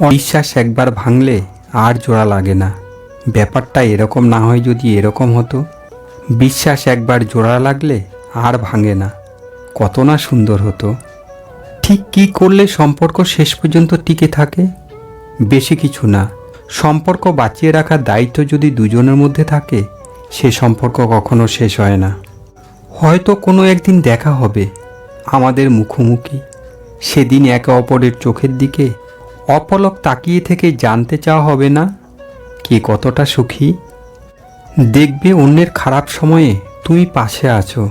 বিশ্বাস একবার ভাঙলে আর জোড়া লাগে না। ব্যাপারটা এরকম না হয় যদি এরকম হতো। বিশ্বাস একবার জোড়া লাগলে আর ভাঙে না। কত না সুন্দর হতো। ঠিক কী করলে সম্পর্ক শেষ পর্যন্ত টিকে থাকে? বেশি কিছু না। সম্পর্ক বাঁচিয়ে রাখার দায়িত্ব যদি দুজনের মধ্যে থাকে, সে সম্পর্ক কখনো শেষ হয় না। হয়তো কোনো একদিন দেখা হবে আমাদের মুখোমুখি। সেদিন একে অপরের চোখের দিকে অপলক তাকিয়ে থেকে জানতে চাওয়া হবে না? কে কতটা সুখী? দেখবে অন্যের খারাপ সময়ে তুমি পাশে আছো।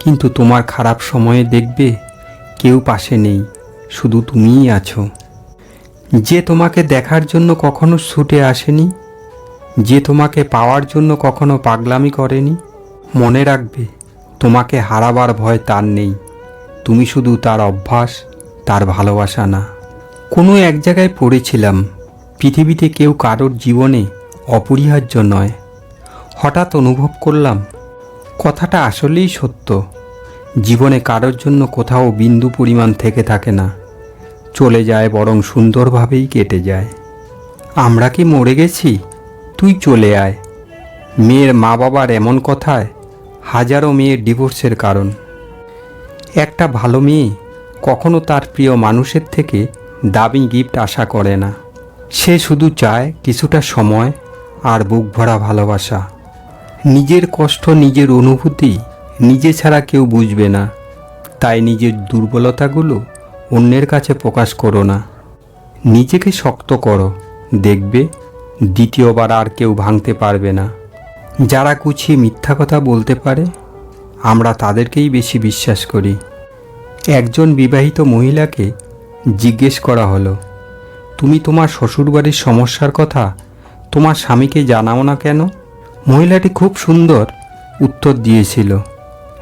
কিন্তু তোমার খারাপ সময়ে দেখবে কেউ পাশে নেই, শুধু তুমিই আছো। যে তোমাকে দেখার জন্য কখনো ছুটে আসেনি, যে তোমাকে পাওয়ার জন্য কখনো পাগলামি করেনি, মনে রাখবে তোমাকে হারাবার ভয় তার নেই। তুমি শুধু তার অভ্যাস, তার ভালোবাসা না। কোনো এক জায়গায় পড়েছিলাম। পৃথিবীতে কেউ কারোর জীবনে অপরিহার্য নয়। হঠাৎ অনুভব করলাম, কথাটা আসলেই সত্য। জীবনে কারোর জন্য কোথাও বিন্দু পরিমাণ থেকে থাকে না। চলে যায় বরং সুন্দরভাবেই কেটে যায়। আমরা কি মরে গেছি? তুই চলে আয়। মেয়ের মা বাবার এমন কথায় হাজারো মেয়ের ডিভোর্সের কারণ। একটা ভালো মেয়ে কখনো তার প্রিয় মানুষের থেকে দামি গিফট আশা করে না। সে শুধু চায় কিছুটা সময় আর বুক ভরা ভালোবাসা। নিজের কষ্ট, নিজের অনুভূতি নিজে ছাড়া কেউ বুঝবে না। তাই নিজের দুর্বলতাগুলো অন্যের কাছে প্রকাশ করো না। নিজেকে শক্ত করো। দেখবে দ্বিতীয়বার আর কেউ ভাঙতে পারবে না। যারা কুছিয়ে মিথ্যা কথা বলতে পারে, আমরা তাদেরকেই বেশি বিশ্বাস করি। একজন বিবাহিত মহিলাকে জিজ্ঞেস করা হলো, তুমি তোমার শ্বশুরবাড়ির সমস্যার কথা তোমার স্বামীকে জানাও না কেন? মহিলাটি খুব সুন্দর উত্তর দিয়েছিল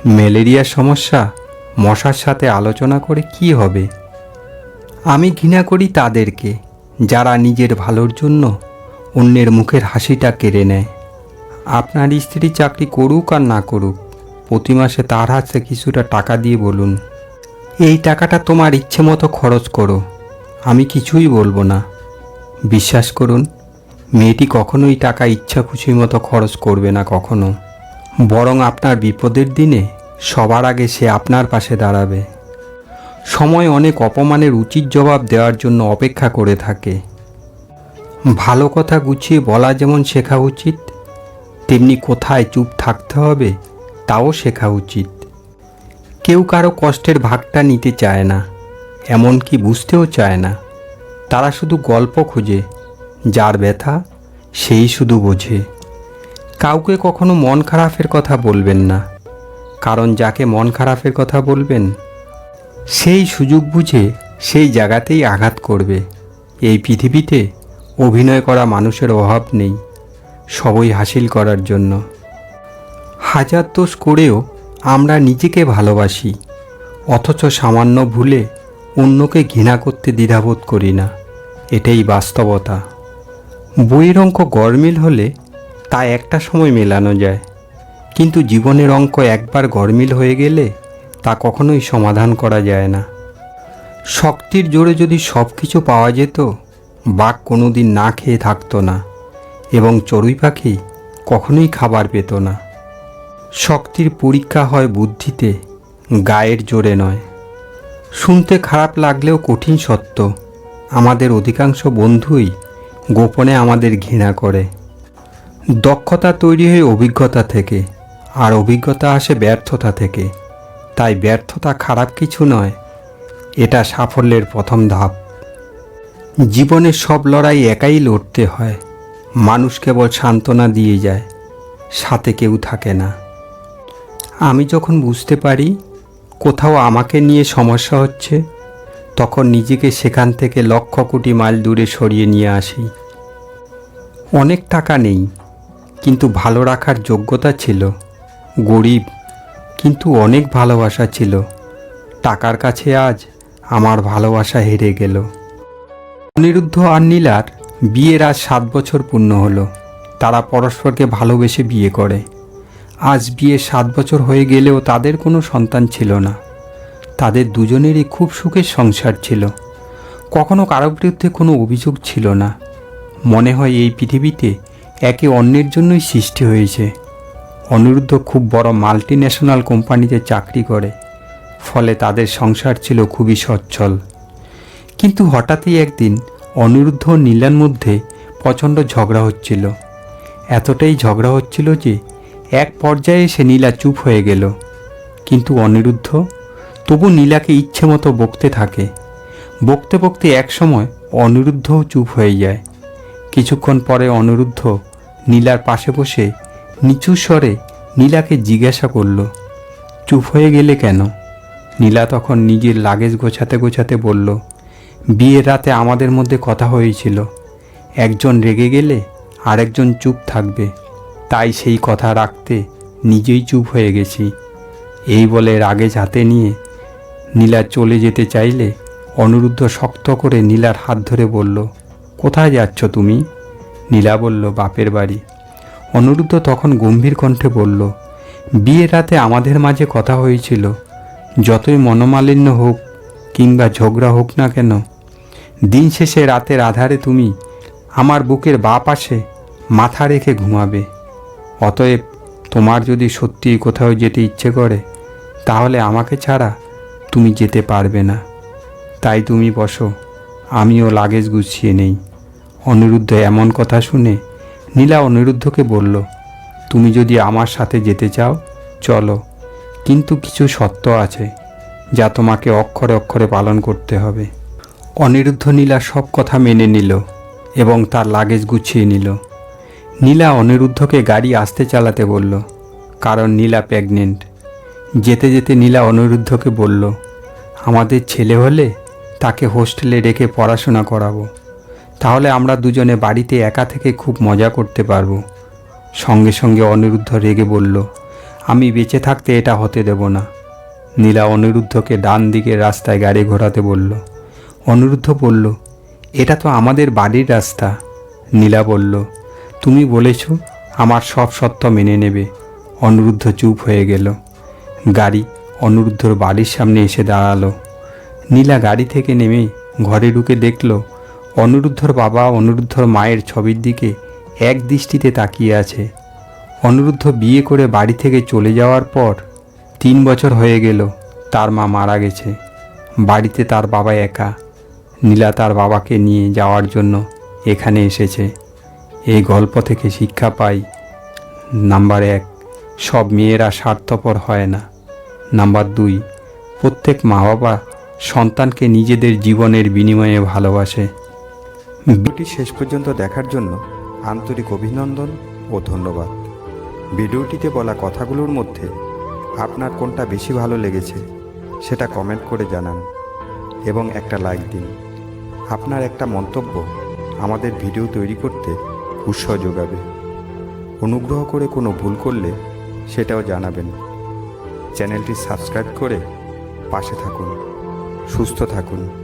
ম্যালেরিয়ার সমস্যা, মশার সাথে আলোচনা করে কি হবে? আমি ঘৃণা করি তাদেরকে, যারা নিজের ভালোর জন্য অন্যের মুখের হাসিটা কেড়ে নেয়। আপনার স্ত্রী চাকরি করুক আর না করুক, প্রতি মাসে তার হাতে কিছুটা টাকা দিয়ে বলুন। এই টাকাটা তোমার ইচ্ছে মতো খরচ করো। আমি কিছুই বলব না। বিশ্বাস করুন, মেয়েটি কখনোই টাকা ইচ্ছা খুশি মতো খরচ করবে না কখনো। বরং আপনার বিপদের দিনে সবার আগে সে আপনার পাশে দাঁড়াবে। সময় অনেক অপমানের উচিত জবাব দেওয়ার জন্য অপেক্ষা করে থাকে। ভালো কথা গুছিয়ে বলা যেমন শেখা উচিত, তেমনি কোথায় চুপ থাকতে হবে, তাও শেখা উচিত। কেউ কারও কষ্টের ভাগটা নিতে চায় না, এমনকি বুঝতেও চায় না। তারা শুধু গল্প খোঁজে, যার ব্যথা সেই শুধু বোঝে। কাউকে কখনো মন খারাপের কথা বলবেন না, কারণ যাকে মন খারাপের কথা বলবেন, সেই সুযোগ বুঝে সেই জায়গাতেই আঘাত করবে। এই পৃথিবীতে অভিনয় করা মানুষের অভাব নেই, সবই হাসিল করার জন্য। হাজার দোষ করেও আমরা নিজেকে ভালোবাসি, অথচ সামান্য ভুলে অন্যকে ঘৃণা করতে দ্বিধাবোধ করি না। এটাই বাস্তবতা। বইয়ের অঙ্ক গরমিল হলে তা একটা সময় মেলানো যায়, কিন্তু জীবনের অঙ্ক একবার গরমিল হয়ে গেলে তা কখনোই সমাধান করা যায় না। শক্তির জোরে যদি সব কিছু পাওয়া যেত, বাঘ কোনো দিন না খেয়ে থাকতো না এবং চড়ুই পাখি কখনোই খাবার পেত না। শক্তির পরীক্ষা হয় বুদ্ধিতে, গায়ের জোরে নয়। শুনতে খারাপ লাগলেও কঠিন সত্য, আমাদের অধিকাংশ বন্ধুই গোপনে আমাদের ঘৃণা করে। দক্ষতা তৈরি হয় অভিজ্ঞতা থেকে, আর অভিজ্ঞতা আসে ব্যর্থতা থেকে। তাই ব্যর্থতা খারাপ কিছু নয়, এটা সাফল্যের প্রথম ধাপ। জীবনের সব লড়াই একাই লড়তে হয়, মানুষ কেবল সান্ত্বনা দিয়ে যায়, সাথে কেউ থাকে না। আমি যখন বুঝতে পারি কোথাও আমাকে নিয়ে সমস্যা হচ্ছে, তখন নিজেকে সেখান থেকে লক্ষ কোটি মাইল দূরে সরিয়ে নিয়ে আসি। অনেক টাকা নেই, কিন্তু ভালো রাখার যোগ্যতা ছিল। গরিব, কিন্তু অনেক ভালোবাসা ছিল। টাকার কাছে আজ আমার ভালোবাসা হেরে গেল। অনিরুদ্ধ আর নীলার বিয়ের আজ সাত বছর পূর্ণ হলো। তারা পরস্পরকে ভালোবেসে বিয়ে করে। আজ বিয়ে সাত বছর হয়ে গেলেও তাদের কোনো সন্তান ছিল না। তাদের দুজনেরই খুব সুখের সংসার ছিল। কখনো কারোর বিরুদ্ধে কোনো অভিযোগ ছিল না। মনে হয় এই পৃথিবীতে একে অন্যের জন্যই সৃষ্টি হয়েছে। অনিরুদ্ধ খুব বড় মাল্টি ন্যাশনাল কোম্পানিতে চাকরি করে। ফলে তাদের সংসার ছিল খুবই সচ্ছল। কিন্তু হঠাৎই একদিন অনিরুদ্ধ নীলার মধ্যে প্রচণ্ড ঝগড়া হচ্ছিল। এতটাই ঝগড়া হচ্ছিল যে এক পর্যায়ে সে নীলা চুপ হয়ে গেল। কিন্তু অনিরুদ্ধ, তবু নীলাকে ইচ্ছে মতো বকতে থাকে। বকতে বকতে একসময় অনিরুদ্ধও চুপ হয়ে যায়। কিছুক্ষণ পরে অনিরুদ্ধ নীলার পাশে বসে নিচু স্বরে নীলাকে জিজ্ঞাসা করল, চুপ হয়ে গেলে কেন? নীলা তখন নিজের লাগেজ গোছাতে গোছাতে বলল, বিয়ের রাতে আমাদের মধ্যে কথা হয়েছিল। একজন রেগে গেলে আরেকজন চুপ থাকবে। তাই সেই কথা রাখতে নিজেই চুপ হয়ে গেছি। এই বলে রাগে হাতে নিয়ে নীলা চলে যেতে চাইলে অনিরুদ্ধ শক্ত করে নীলার হাত ধরে বলল, কোথায় যাচ্ছ তুমি? নীলা বলল, বাপের বাড়ি। অনিরুদ্ধ তখন গম্ভীর কণ্ঠে বলল, বিয়ের রাতে আমাদের মাঝে কথা হয়েছিল। যতই মনোমালিন্য হোক কিংবা ঝগড়া হোক না কেন, দিন শেষে রাতের আধারে তুমি আমার বুকের বা পাশে মাথা রেখে ঘুমাবে। অতএব তোমার যদি সত্যিই কোথাও যেতে ইচ্ছে করে, তাহলে আমাকে ছাড়া তুমি যেতে পারবে না। তাই তুমি বসো, আমিও লাগেজ গুছিয়ে নেই। অনিরুদ্ধ এমন কথা শুনে নীলা অনিরুদ্ধকে বলল, তুমি যদি আমার সাথে যেতে চাও, চলো। কিন্তু কিছু সত্য আছে, যা তোমাকে অক্ষরে অক্ষরে পালন করতে হবে। অনিরুদ্ধ নীলা সব কথা মেনে নিল এবং তার লাগেজ গুছিয়ে নিল। নীলা অনিরুদ্ধকে গাড়ি আসতে চালাতে বলল, কারণ নীলা প্রেগনেন্ট। যেতে যেতে নীলা অনিরুদ্ধকে বলল, আমাদের ছেলে হলে তাকে হোস্টেলে রেখে পড়াশোনা করাবো। তাহলে আমরা দুজনে বাড়িতে একা থেকে খুব মজা করতে পারব। সঙ্গে সঙ্গে অনিরুদ্ধ রেগে বলল, আমি বেঁচে থাকতে এটা হতে দেব না। নীলা অনিরুদ্ধকে ডান দিকের রাস্তায় গাড়ি ঘোরাতে বলল। অনিরুদ্ধ বলল, এটা তো আমাদের বাড়ির রাস্তা। নীলা বলল তুমি বলেছ, আমার সব সত্য মেনে নেবে। অনিরুদ্ধ চুপ হয়ে গেল। গাড়ি অনিরুদ্ধর বাড়ির সামনে এসে দাঁড়াল। নীলা গাড়ি থেকে নেমে ঘরে ঢুকে দেখল, অনিরুদ্ধর বাবা অনিরুদ্ধর মায়ের ছবির দিকে এক দৃষ্টিতে তাকিয়ে আছে। অনিরুদ্ধ বিয়ে করে বাড়ি থেকে চলে যাওয়ার পর তিন বছর হয়ে গেল, তার মা মারা গেছে। বাড়িতে তার বাবা একা। নীলা তার বাবাকে নিয়ে যাওয়ার জন্য এখানে এসেছে। এই গল্প থেকে শিক্ষা পাই। নাম্বার এক, সব মেয়েরা স্বার্থপর হয় না। নাম্বার দুই, প্রত্যেক মা বাবা সন্তানকে নিজেদের জীবনের বিনিময়ে ভালোবাসে। ভিডিওটি শেষ পর্যন্ত দেখার জন্য আন্তরিক অভিনন্দন ও ধন্যবাদ। ভিডিওটিতে বলা কথাগুলোর মধ্যে আপনার কোনটা বেশি ভালো লেগেছে সেটা কমেন্ট করে জানান এবং একটা লাইক দিন। আপনার একটা মন্তব্য আমাদের ভিডিও তৈরি করতে উৎসাহ যোগাবে। অনুগ্রহ করে কোনো ভুল করলে সেটাও জানাবেন। চ্যানেলটি সাবস্ক্রাইব করে পাশে থাকুন। সুস্থ থাকুন।